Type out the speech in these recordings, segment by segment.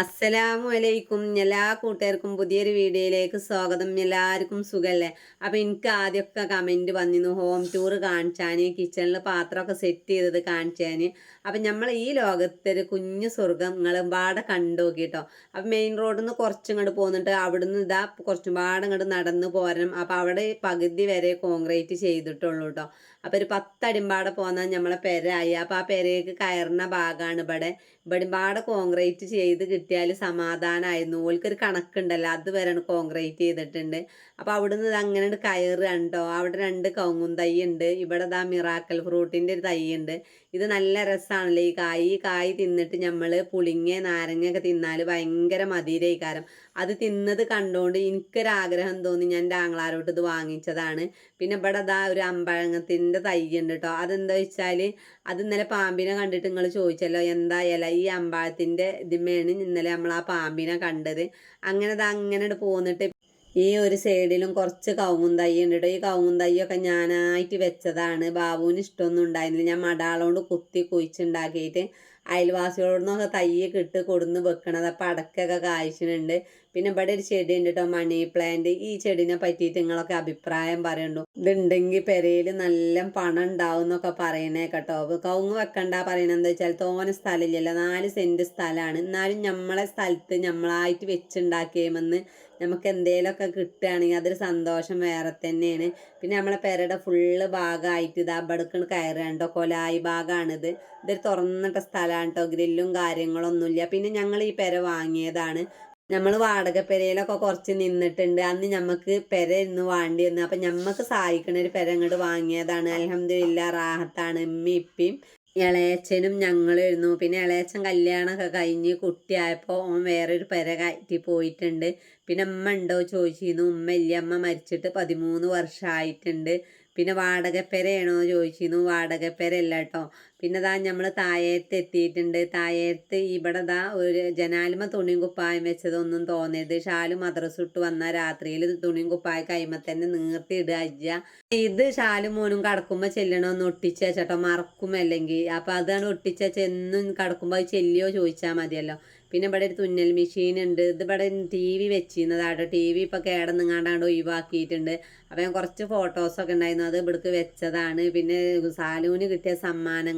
അസ്സലാമു അലൈക്കും എല്ലാ കൂട്ടുകാർക്കും പുതിയൊരു വീഡിയോയിലേക്ക് സ്വാഗതം. എല്ലാവർക്കും സുഖമല്ലേ അപ്പം എനിക്ക് ആദ്യമൊക്കെ കമന്റ് വന്നിരുന്നു ഹോം ടൂർ കാണിച്ചാൻ കിച്ചണിൽ പാത്രമൊക്കെ സെറ്റ് ചെയ്തത് കാണിച്ചാൻ അപ്പം നമ്മൾ ഈ ലോകത്തൊരു കുഞ്ഞു സ്വർഗം നിങ്ങൾ പാടെ കണ്ടു നോക്കിട്ടോ. അപ്പം മെയിൻ റോഡിൽ നിന്ന് കുറച്ചിങ്ങോട്ട് പോന്നിട്ട് അവിടുന്ന് ഇതാ കുറച്ചും പാടെ ഇങ്ങോട്ട് നടന്ന് പോരണം. അപ്പം അവിടെ പകുതി വരെ കോൺക്രീറ്റ് ചെയ്തിട്ടുള്ളൂ കേട്ടോ അപ്പോൾ ഒരു പത്തടിമ്പാടെ പോന്നാൽ നമ്മളെ പെരയായി. അപ്പോൾ ആ പെരയ്ക്ക് കയറുന്ന ഭാഗമാണ് ഇവിടെ. ഇവിടെമ്പാടെ കോൺക്രീറ്റ് ചെയ്ത് കിട്ടിയാൽ സമാധാനമായിരുന്നു ഓൽക്കൊരു കണക്കുണ്ടല്ലോ അത് വരെയാണ് കോൺക്രീറ്റ് ചെയ്തിട്ടുണ്ട്. അപ്പോൾ അവിടുന്ന് ഇത് അങ്ങനെ കയറുകണ്ടോ അവിടെ രണ്ട് കവുങ്ങും തൈ ഉണ്ട്. ഇവിടെ ഇതാ മിറാക്കൽ ഫ്രൂട്ടിന്റെ ഒരു തൈ ഉണ്ട്. ഇത് നല്ല രസമാണല്ലോ ഈ കായ് ഈ കായ് തിന്നിട്ട് നമ്മൾ പുളിങ്ങ നാരങ്ങയൊക്കെ തിന്നാൽ ഭയങ്കര മധുരയിക്കാരം അത് തിന്നത് കണ്ടുകൊണ്ട് എനിക്കൊരാഗ്രഹം തോന്നി ഞാൻ എന്റെ ആങ്ങളാരോട്ട് ഇത് വാങ്ങിച്ചതാണ്. പിന്നെ ഇവിടെ അതാ ഒരു അമ്പഴങ്ങത്തിന്റെ തൈ ഉണ്ട് കേട്ടോ അതെന്താ വെച്ചാൽ അത് ഇന്നലെ പാമ്പിനെ കണ്ടിട്ട് നിങ്ങൾ ചോദിച്ചല്ലോ എന്താ ഇല ഈ അമ്പഴത്തിന്റെ ഇതിമേണ് ഇന്നലെ നമ്മൾ ആ പാമ്പിനെ കണ്ടത്. അങ്ങനെ അത് അങ്ങനെ പോന്നിട്ട് ഈ ഒരു സൈഡിലും കുറച്ച് കവുങ്ങും തൈ ഉണ്ട് കേട്ടോ ഈ കവുങ്ങും തൈയൊക്കെ ഞാനായിട്ട് വെച്ചതാണ്. ബാബുവിന് ഇഷ്ടമൊന്നും ഉണ്ടായിരുന്നില്ല. ഞാൻ മടാളോണ്ട് കുത്തി കുഴിച്ചുണ്ടാക്കിയിട്ട് അയൽവാസികളോടൊന്നൊക്കെ തയ്യൊക്കെ ഇട്ട് കൊടുന്ന് വെക്കണത്. അപ്പം അടക്കൊക്കെ കായ്ച്ചിട്ടുണ്ട്. പിന്നെ ഇവിടെ ഒരു ചെടി ഉണ്ട് കേട്ടോ മണി പ്ലാന്റ് ഈ ചെടിനെ പറ്റിയിട്ട് നിങ്ങളൊക്കെ അഭിപ്രായം പറയണ്ടു? ഇതുണ്ടെങ്കിൽ പെരയിൽ നല്ല പണം ഉണ്ടാവും എന്നൊക്കെ പറയണേ കേട്ടോ കവുങ്ങ് വെക്കണ്ട പറയണത് വെച്ചാൽ തോന സ്ഥലമില്ലല്ലോ. നാല് സെന്റ് സ്ഥലമാണ്. എന്നാലും നമ്മളെ സ്ഥലത്ത് നമ്മളായിട്ട് വെച്ചുണ്ടാക്കിയുമെന്ന് നമുക്ക് എന്തേലൊക്കെ കിട്ടുകയാണെങ്കിൽ അതൊരു സന്തോഷം വേറെ തന്നെയാണ്. പിന്നെ നമ്മളെ പെരയുടെ ഫുള്ള് ഭാഗമായിട്ട് ഇതാ ബടുക്കണ് കയറുകണ്ടോ കൊലായി ഭാഗമാണിത്. ഇതൊരു തുറന്നിട്ട സ്ഥലമാണ് കേട്ടോ ഗ്രില്ലും കാര്യങ്ങളൊന്നുമില്ല. പിന്നെ ഞങ്ങൾ ഈ പെര വാങ്ങിയതാണ്. നമ്മൾ വാടക പെരയിലൊക്കെ കുറച്ച് നിന്നിട്ടുണ്ട്. അന്ന് നമുക്ക് പെര ഇന്ന് വാണ്ടി വന്നു. അപ്പം ഞമ്മക്ക് സഹായിക്കണ ഒരു പെര അങ്ങോട്ട് വാങ്ങിയതാണ്. അലഹമില്ല റാഹത്താണ്. ഇമ്മി ഇപ്പിയും ഇളയച്ചനും ഞങ്ങളായിരുന്നു പിന്നെ ഇളയച്ചൻ കല്യാണമൊക്കെ കഴിഞ്ഞ് കുട്ടിയായപ്പോൾ ഓൻ വേറൊരു പെര കയറ്റി പോയിട്ടുണ്ട്. പിന്നെ അമ്മ ഉണ്ടോ ചോദിച്ചിരുന്നു. ഉമ്മ ഇല്ല അമ്മ മരിച്ചിട്ട് പതിമൂന്ന് വർഷമായിട്ടുണ്ട്. പിന്നെ വാടകപ്പെരയാണോ ചോദിച്ചിരുന്നു. വാടകപ്പെരയല്ല കേട്ടോ. പിന്നെ ദാ നമ്മൾ തായേത്ത് എത്തിയിട്ടുണ്ട് തായേത്ത് ഇവിടെ ദാ ഒരു ജനാലിമ തുണിയും കുപ്പായം വെച്ചതൊന്നും തോന്നരുത്. ഷാൽ മദ്രസ് ഇട്ട് വന്ന രാത്രിയിൽ തുണിയും കുപ്പായ കൈമ തന്നെ നീർത്തി ഇടുക ഇത് ഷാലും മോനും കടക്കുമ്പോൾ ചെല്ലണമെന്ന് ഒട്ടിച്ച ചേട്ടോ മറക്കും അല്ലെങ്കിൽ അപ്പം അതാണ് ഒട്ടിച്ച ചെന്നും കടക്കുമ്പോൾ അത് ചെല്ലിയോ ചോദിച്ചാൽ മതിയല്ലോ. പിന്നെ ഇവിടെ ഒരു തുന്നൽ മെഷീൻ ഉണ്ട്. ഇത് ഇവിടെ ടി വി വെച്ചിരുന്നതാട്ടോ. ടി വി ഇപ്പോൾ കേടന്നിങ്ങാണ്ടാണ്ട് ഒഴിവാക്കിയിട്ടുണ്ട്. അപ്പം ഞാൻ കുറച്ച് ഫോട്ടോസൊക്കെ ഉണ്ടായിരുന്നു. അത് ഇവിടേക്ക് വെച്ചതാണ്. പിന്നെ സാലൂന് കിട്ടിയ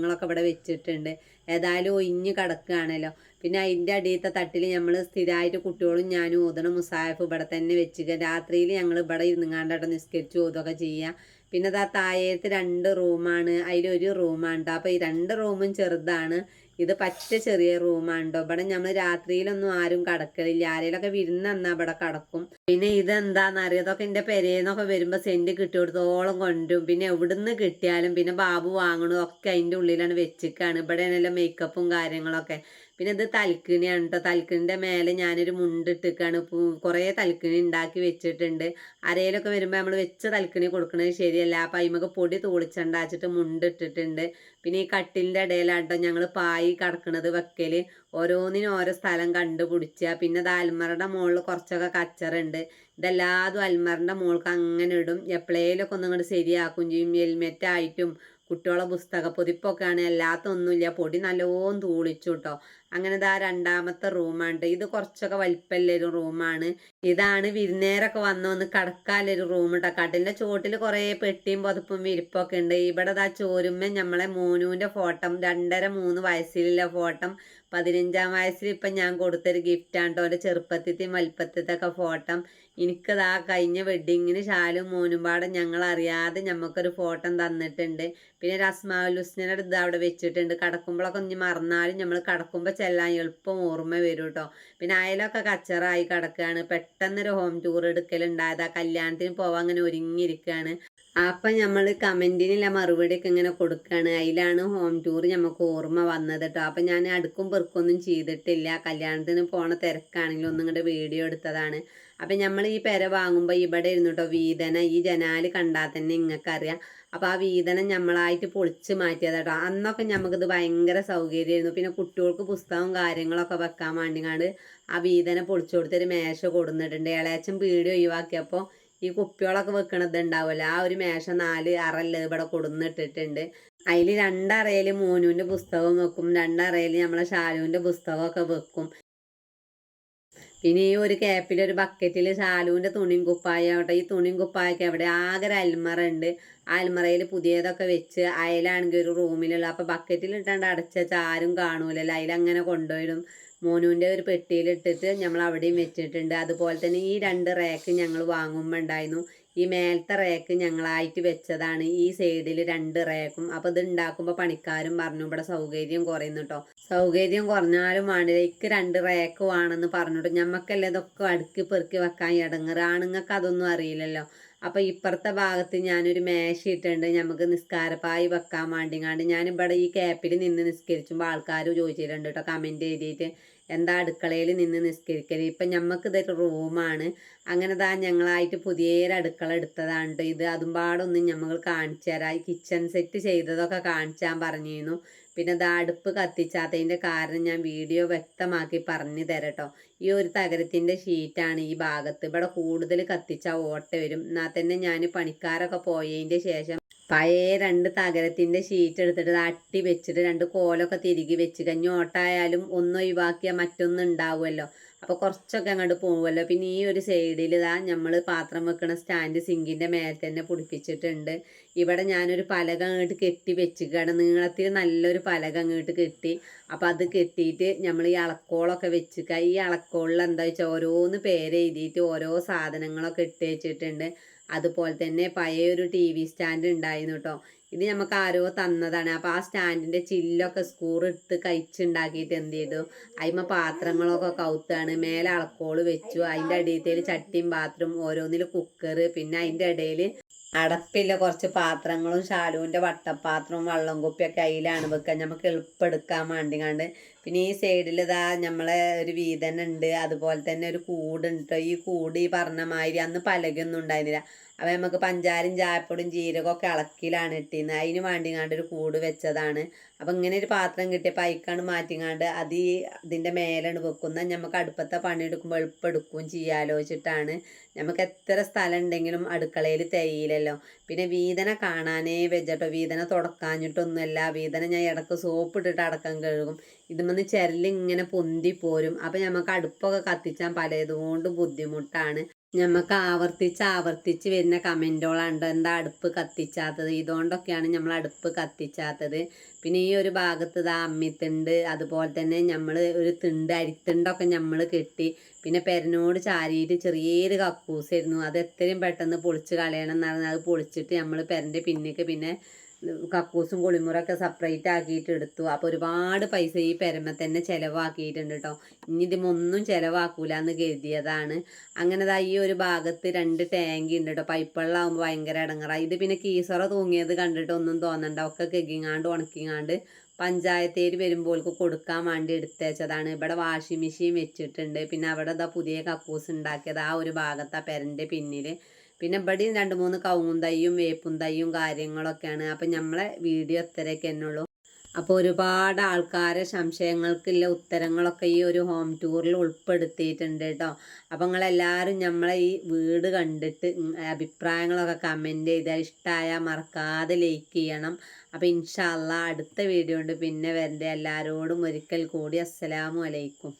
സമ്മാനങ്ങളൊക്കെ ഇവിടെ വെച്ചിട്ടുണ്ട്. ഏതായാലും ഒഴിഞ്ഞ് കിടക്കുകയാണല്ലോ. പിന്നെ അതിന്റെ അടിയത്തെ തട്ടിൽ നമ്മൾ സ്ഥിരമായിട്ട് കുട്ടികളും ഞാനും ഓതണം മുസാഫ് ഇവിടെ തന്നെ വെച്ചുക രാത്രിയിൽ ഞങ്ങൾ ഇവിടെ ഇരുന്നുങ്ങാണ്ടാട്ടോ നിസ്കരിച്ച് ഓതൊക്കെ ചെയ്യുക. പിന്നെ ആ താഴത്ത് രണ്ട് റൂമാണ് അതിലൊരു റൂമാണ് അപ്പോൾ ഈ രണ്ട് റൂമും ചെറുതാണ്. ഇത് പറ്റ ചെറിയ റൂമാണ് കേട്ടോ ഇവിടെ നമ്മൾ രാത്രിയിലൊന്നും ആരും കടക്കലില്ല. ആരെങ്കിലൊക്കെ വിരുന്ന് തന്നാൽ ഇവിടെ കടക്കും. പിന്നെ ഇതെന്താന്ന് അറിയാതൊക്കെ എന്റെ പെരേന്നൊക്കെ വരുമ്പോൾ സെന്റ് കിട്ടിയെടുത്തോളം കൊണ്ടും പിന്നെ എവിടുന്ന് കിട്ടിയാലും പിന്നെ ബാബു വാങ്ങണതും ഒക്കെ അതിന്റെ ഉള്ളിലാണ് വെച്ചിക്കാണ്. ഇവിടെ മേക്കപ്പും കാര്യങ്ങളൊക്കെ. പിന്നെ ഇത് തലക്കിണിയാണ് കേട്ടോ തലക്കിണിന്റെ മേലെ ഞാനൊരു മുണ്ടിട്ടിക്കാണ്. കുറേ തലക്കിണി ഉണ്ടാക്കി വെച്ചിട്ടുണ്ട്. അരയിലൊക്കെ വരുമ്പോൾ നമ്മൾ വെച്ച തലക്കിണി കൊടുക്കുന്നത് ശരിയല്ല. അപ്പം അതിമൊക്കെ പൊടി തൂളിച്ചുണ്ടാച്ചിട്ട് മുണ്ടിട്ടിട്ടുണ്ട്. പിന്നെ ഈ കട്ടിലിന്റെ കേട്ടോ ഞങ്ങൾ പായി കടക്കണത് വെക്കൽ ഓരോന്നിനും ഓരോ സ്ഥലം കണ്ടുപിടിച്ച. പിന്നെ അത് അൽമറയുടെ മുകളിൽ കുറച്ചൊക്കെ കച്ചറുണ്ട്. ഇതെല്ലാതും അൽമറിന്റെ മുകൾക്ക് അങ്ങനെ ഇടും. എപ്പോഴേലൊക്കെ ഒന്നും ഇങ്ങോട്ട് ശരിയാക്കും ചെയ്യും. ഹെൽമെറ്റ് ആയിട്ടും കുട്ടികളെ പുസ്തക പൊതിപ്പൊക്കെയാണ് അല്ലാത്തൊന്നുമില്ല പൊടി നല്ലോണം തൂളിച്ചു കേട്ടോ അങ്ങനെ ഇതാ രണ്ടാമത്തെ റൂമാണ് ഇത് കുറച്ചൊക്കെ വലിപ്പമുള്ളൊരു റൂമാണ്. ഇതാണ് വിരുന്നേരൊക്കെ വന്ന് ഒന്ന് കടക്കാലൊരു റൂം കേട്ടോ കട്ടിലിന്റെ ചുവട്ടിൽ കുറേ പെട്ടിയും പുതപ്പും വിരിപ്പൊക്കെ ഉണ്ട്. ഇവിടെ ഇതാ ചോരുമ്മ നമ്മളെ മോനുവിന്റെ ഫോട്ടം രണ്ടര മൂന്ന് വയസ്സിലുള്ള ഫോട്ടം പതിനഞ്ചാം വയസ്സിൽ ഇപ്പം ഞാൻ കൊടുത്തൊരു ഗിഫ്റ്റാണ് കേട്ടോ എന്റെ ചെറുപ്പത്തിന്റെയും വലിപ്പത്തിന്റെയൊക്കെ ഫോട്ടോ. എനിക്കതാ കഴിഞ്ഞ വെഡ്ഡിങ്ങിന് മോനും പാടെ ഞങ്ങൾ അറിയാതെ ഞമ്മക്കൊരു ഫോട്ടോ തന്നിട്ടുണ്ട്. പിന്നെ ഒരു ഇത് അവിടെ വെച്ചിട്ടുണ്ട്. കടക്കുമ്പോഴൊക്കെ ഒന്ന് മറന്നാലും നമ്മൾ കടക്കുമ്പോൾ ചെല്ലാൻ എളുപ്പം ഓർമ്മ വരും കേട്ടോ പിന്നെ അയലൊക്കെ കച്ചറായി കിടക്കുകയാണ് പെട്ടെന്നൊരു ഹോം ടൂർ എടുക്കലുണ്ടായത്. ആ കല്യാണത്തിന് പോവാൻ അങ്ങനെ ഒരുങ്ങിയിരിക്കുകയാണ് അപ്പം നമ്മൾ കമന്റിനുള്ള മറുപടിയൊക്കെ ഇങ്ങനെ കൊടുക്കുകയാണ് അതിലാണ് ഹോം ടൂർ നമുക്ക് ഓർമ്മ വന്നത് കേട്ടോ അപ്പം ഞാൻ അടുക്കും പെറുക്കൊന്നും ചെയ്തിട്ടില്ല. കല്യാണത്തിന് പോണ തിരക്കാണെങ്കിലും ഒന്നും ഇങ്ങോട്ട് വീഡിയോ എടുത്തതാണ്. അപ്പം നമ്മൾ ഈ പെര വാങ്ങുമ്പോൾ ഇവിടെ ഇരുന്നുട്ടോ വീതന ഈ ജനാല് കണ്ടാൽ തന്നെ നിങ്ങൾക്കറിയാം അപ്പോൾ ആ വീതനം നമ്മളായിട്ട് പൊളിച്ച് മാറ്റിയത് കേട്ടോ അന്നൊക്കെ നമുക്കിത് ഭയങ്കര സൗകര്യമായിരുന്നു. പിന്നെ കുട്ടികൾക്ക് പുസ്തകവും കാര്യങ്ങളൊക്കെ വെക്കാൻ വേണ്ടിങ്ങാണ്ട് ആ വീതന പൊളിച്ചു കൊടുത്തൊരു മേശ കൊടുന്നിട്ടുണ്ട്. ഇളയച്ചൻ പീടി ഒഴിവാക്കിയപ്പോൾ ഈ കുപ്പികളൊക്കെ വെക്കണത് ഉണ്ടാവില്ല ആ ഒരു മേശ നാല് അറല്ല ഇവിടെ കൊടുന്നിട്ടിട്ടുണ്ട്. അതിൽ രണ്ടറയിൽ മോനുവിന്റെ പുസ്തകം വെക്കും. രണ്ടറയിൽ നമ്മളെ ഷാലുവിന്റെ പുസ്തകമൊക്കെ വെക്കും. പിന്നെ ഈ ഒരു ക്യാപ്പിൽ ഒരു ബക്കറ്റിൽ ശാലുവിന്റെ തുണിയും കുപ്പായം ആവട്ടെ. ഈ തുണിയും കുപ്പായൊക്കെ അവിടെ ആകെ ഒരു അൽമറ ഉണ്ട് ആ അൽമറയിൽ പുതിയതൊക്കെ വെച്ച് അയലാണെങ്കിൽ ഒരു റൂമിലുള്ള അപ്പോൾ ബക്കറ്റിൽ ഇട്ടാണ്ട് അടച്ച ആരും കാണൂലല്ലോ. അതിലങ്ങനെ കൊണ്ടുപോയിടും. മോനുവിന്റെ ഒരു പെട്ടിയിലിട്ടിട്ട് നമ്മൾ അവിടെയും വെച്ചിട്ടുണ്ട്. അതുപോലെ തന്നെ ഈ രണ്ട് റാക്ക് ഞങ്ങൾ വാങ്ങുമ്പോൾ ഉണ്ടായിരുന്നു. ഈ മേലത്തെ റേക്ക് ഞങ്ങളായിട്ട് വെച്ചതാണ്. ഈ സൈഡിൽ രണ്ട് റേക്കും അപ്പോൾ ഇത് ഉണ്ടാക്കുമ്പോൾ പണിക്കാരും പറഞ്ഞു ഇവിടെ സൗകര്യം കുറയുന്നു കേട്ടോ സൗകര്യം കുറഞ്ഞാലും വേണ്ടില്ല ഇക്ക് രണ്ട് റേക്ക് വേണമെന്ന് പറഞ്ഞിട്ട് ഞമ്മക്കല്ലേ ഇതൊക്കെ അടുക്കി പെറുക്കി വെക്കാൻ ഇടങ്ങറ് ആണുങ്ങൾക്ക് അതൊന്നും അറിയില്ലല്ലോ. അപ്പോൾ ഇപ്പുറത്തെ ഭാഗത്ത് ഞാനൊരു മേശ ഇട്ടുണ്ട് നമുക്ക് നിസ്കാരപ്പായി വെക്കാൻ വേണ്ടിങ്ങാണ്ട് ഞാനിവിടെ ഈ ക്യാപ്പിൽ നിന്ന് നിസ്കരിച്ചുമ്പോൾ ആൾക്കാർ ചോദിച്ചിട്ടുണ്ട് കേട്ടോ കമന്റ് എഴുതിയിട്ട് എന്താ അടുക്കളയിൽ നിന്ന് നിസ്കരിക്കൽ ഇപ്പം ഞമ്മക്ക് ഇതൊരു റൂമാണ്. അങ്ങനെ താ ഞങ്ങളായിട്ട് പുതിയൊരു അടുക്കള എടുത്തതാണ് ഇത്. അതും പാടൊന്നും ഞമ്മൾ കാണിച്ചു തരാം. കിച്ചൺ സെറ്റ് ചെയ്തതൊക്കെ കാണിച്ചാൻ പറഞ്ഞിരുന്നു. പിന്നെ ഇത് അടുപ്പ് കത്തിച്ചാത്തതിന്റെ കാരണം ഞാൻ വീഡിയോ വ്യക്തമാക്കി പറഞ്ഞു തരട്ടോ. ഈ ഒരു തകരത്തിന്റെ ഷീറ്റാണ് ഈ ഭാഗത്ത്. ഇവിടെ കൂടുതൽ കത്തിച്ചാൽ ഓട്ട വരും. എന്നാൽ തന്നെ ഞാൻ പണിക്കാരൊക്കെ പോയതിന്റെ ശേഷം പഴയ രണ്ട് തകരത്തിന്റെ ഷീറ്റ് എടുത്തിട്ട് അട്ടി വെച്ചിട്ട് രണ്ട് കോലൊക്കെ തിരികെ വെച്ച് കഴിഞ്ഞ് ഓട്ടായാലും ഒന്ന് ഒഴിവാക്കിയാൽ മറ്റൊന്ന് ഉണ്ടാവുമല്ലോ. അപ്പോൾ കുറച്ചൊക്കെ അങ്ങോട്ട് പോകുമല്ലോ പിന്നെ ഈ ഒരു സൈഡിൽ ഇതാ നമ്മൾ പാത്രം വെക്കുന്ന സ്റ്റാൻഡ് സിങ്കിന്റെ മേലെ തന്നെ പിടിപ്പിച്ചിട്ടുണ്ട്. ഇവിടെ ഞാനൊരു പലക അങ്ങോട്ട് കെട്ടി വെച്ചിക്കാണ്. നീളത്തിൽ നല്ലൊരു പലക അങ്ങോട്ട് കെട്ടി. അപ്പോൾ അത് കെട്ടിയിട്ട് നമ്മൾ ഈ അളക്കോളൊക്കെ വെച്ചിക്കുക ഈ അളക്കോളിൽ എന്താ വെച്ചാൽ ഓരോന്ന് പേര് എഴുതിയിട്ട് ഓരോ സാധനങ്ങളൊക്കെ ഇട്ട് വെച്ചിട്ടുണ്ട്. അതുപോലെ തന്നെ പഴയ ഒരു ടി വി സ്റ്റാൻഡ് ഉണ്ടായിരുന്നു കേട്ടോ ഇത് നമുക്ക് ആരോ തന്നതാണ്. അപ്പോൾ ആ സ്റ്റാൻഡിന്റെ ചില്ലൊക്കെ സ്കൂർ എടുത്ത് കഴിച്ചുണ്ടാക്കിയിട്ട് എന്ത് ചെയ്തു? അതിമ പാത്രങ്ങളൊക്കെ കൗത്താണ്. മേലെ അളക്കോൾ വെച്ചു. അതിന്റെ അടിയത്തേൽ ചട്ടിയും പാത്രം ഓരോന്നിൽ കുക്കർ പിന്നെ അതിന്റെ ഇടയിൽ അടപ്പില്ല കുറച്ച് പാത്രങ്ങളും ശാലുവിന്റെ വട്ടപ്പാത്രവും വള്ളം കുപ്പിയൊക്കെ അതിലാണ് വെക്കാൻ നമുക്ക് എളുപ്പം എടുക്കാൻ വേണ്ടിങ്ങാണ്ട് പിന്നെ ഈ സൈഡിൽ ഇതാ നമ്മളെ ഒരു വീതനുണ്ട് അതുപോലെ തന്നെ ഒരു കൂടുണ്ട് ഈ കൂട് ഈ പറഞ്ഞ മാതിരി അന്ന് പലകൊന്നും ഉണ്ടായിരുന്നില്ല. അപ്പോൾ നമുക്ക് പഞ്ചാരും ചായപ്പൊടിയും ജീരകമൊക്കെ ഇളക്കിയിലാണ് ഇട്ടിരുന്നത്. അതിന് വേണ്ടിങ്ങാണ്ട് ഒരു കൂട് വെച്ചതാണ്. അപ്പം ഇങ്ങനെ ഒരു പാത്രം കിട്ടിയപ്പോൾ അയക്കാണ് മാറ്റിങ്ങാണ്ട് അത് ഈ ഇതിന്റെ മേലാണ് വെക്കുന്ന നമുക്ക് അടുപ്പത്തെ പണിയെടുക്കുമ്പോൾ എളുപ്പം എടുക്കുകയും ചെയ്യാലോ വെച്ചിട്ടാണ് നമുക്ക് എത്ര സ്ഥലം ഉണ്ടെങ്കിലും അടുക്കളയിൽ തേയിലല്ലോ. പിന്നെ വീതന കാണാനേ വെച്ചട്ടോ വീതന തുടക്കാഞ്ഞിട്ടൊന്നുമല്ല വീതന ഞാൻ ഇടയ്ക്ക് സോപ്പ് ഇട്ടിട്ട് അടക്കം കഴുകും. ഇതുമെന്ന് ചിരലിങ്ങനെ പൊന്തി പോരും. അപ്പം നമുക്ക് അടുപ്പൊക്കെ കത്തിച്ചാൽ പലതുകൊണ്ടും ബുദ്ധിമുട്ടാണ്. നമുക്ക് ആവർത്തിച്ച് ആവർത്തിച്ച് വരുന്ന കമന്റുകളുണ്ട് എന്താ അടുപ്പ് കത്തിച്ചാത്തത്? ഇതുകൊണ്ടൊക്കെയാണ് നമ്മൾ അടുപ്പ് കത്തിച്ചാത്തത്. പിന്നെ ഈ ഒരു ഭാഗത്ത് ഇതാ അമ്മിത്തുണ്ട്. അതുപോലെ തന്നെ നമ്മൾ ഒരു തിണ്ട് അരിത്തിണ്ടൊക്കെ നമ്മൾ കെട്ടി പിന്നെ പെരനോട് ചാരിയിട്ട് ചെറിയൊരു കക്കൂസായിരുന്നു. അത് എത്രയും പെട്ടെന്ന് പൊളിച്ച് കളയണം എന്ന് അത് പൊളിച്ചിട്ട് നമ്മൾ പെരന്റെ പിന്നിക്ക് പിന്നെ കക്കൂസും കുളിമുറൊക്കെ സെപ്പറേറ്റ് ആക്കിയിട്ട് എടുത്തു. അപ്പോൾ ഒരുപാട് പൈസ ഈ പെരമ തന്നെ ചിലവാക്കിയിട്ടുണ്ട് കേട്ടോ ഇനി ഇതിമൊന്നും ചിലവാക്കൂല എന്ന് കരുതിയതാണ്. അങ്ങനെ ദാ ഈ ഒരു ഭാഗത്ത് രണ്ട് ടാങ്ക് ഉണ്ട് കേട്ടോ പൈപ്പുള്ളാകുമ്പോൾ ഭയങ്കര ഇടങ്ങറായി ഇത് പിന്നെ കീസറ തൂങ്ങിയത് കണ്ടിട്ട് ഒന്നും തോന്നണ്ട. ഒക്കെ കെക്കിങ്ങാണ്ട് ഉണക്കിങ്ങാണ്ട് പഞ്ചായത്തേര് വരുമ്പോൾക്ക് കൊടുക്കാൻ വേണ്ടി എടുത്തേച്ചതാണ്. ഇവിടെ വാഷിംഗ് മെഷീൻ വെച്ചിട്ടുണ്ട്. പിന്നെ അവിടെ ഇതാ പുതിയ കക്കൂസ് ഉണ്ടാക്കിയത് ആ ഒരു ഭാഗത്ത് ആ പെരന്റെ പിന്നിൽ പിന്നെ ഇവിടെയും രണ്ട് മൂന്ന് കവുങ്ങും തൈയും വേപ്പും തൈയും കാര്യങ്ങളൊക്കെയാണ്. അപ്പം നമ്മളെ വീഡിയോ ഇത്രയൊക്കെ തന്നെ ഉള്ളൂ അപ്പോൾ ഒരുപാട് ആൾക്കാരെ സംശയങ്ങൾക്കുള്ള ഉത്തരങ്ങളൊക്കെ ഈ ഒരു ഹോം ടൂറിൽ ഉൾപ്പെടുത്തിയിട്ടുണ്ട് കേട്ടോ. അപ്പോൾ നിങ്ങളെല്ലാവരും നമ്മളെ ഈ വീട് കണ്ടിട്ട് അഭിപ്രായങ്ങളൊക്കെ കമന്റ് ചെയ്താൽ ഇഷ്ടമായാൽ മറക്കാതെ ലൈക്ക് ചെയ്യണം. അപ്പോൾ ഇൻഷാല്ല അടുത്ത വീഡിയോ ഉണ്ട് പിന്നെ വരണ്ടേ. എല്ലാവരോടും ഒരിക്കൽ കൂടി അസ്സലാമു അലൈക്കും.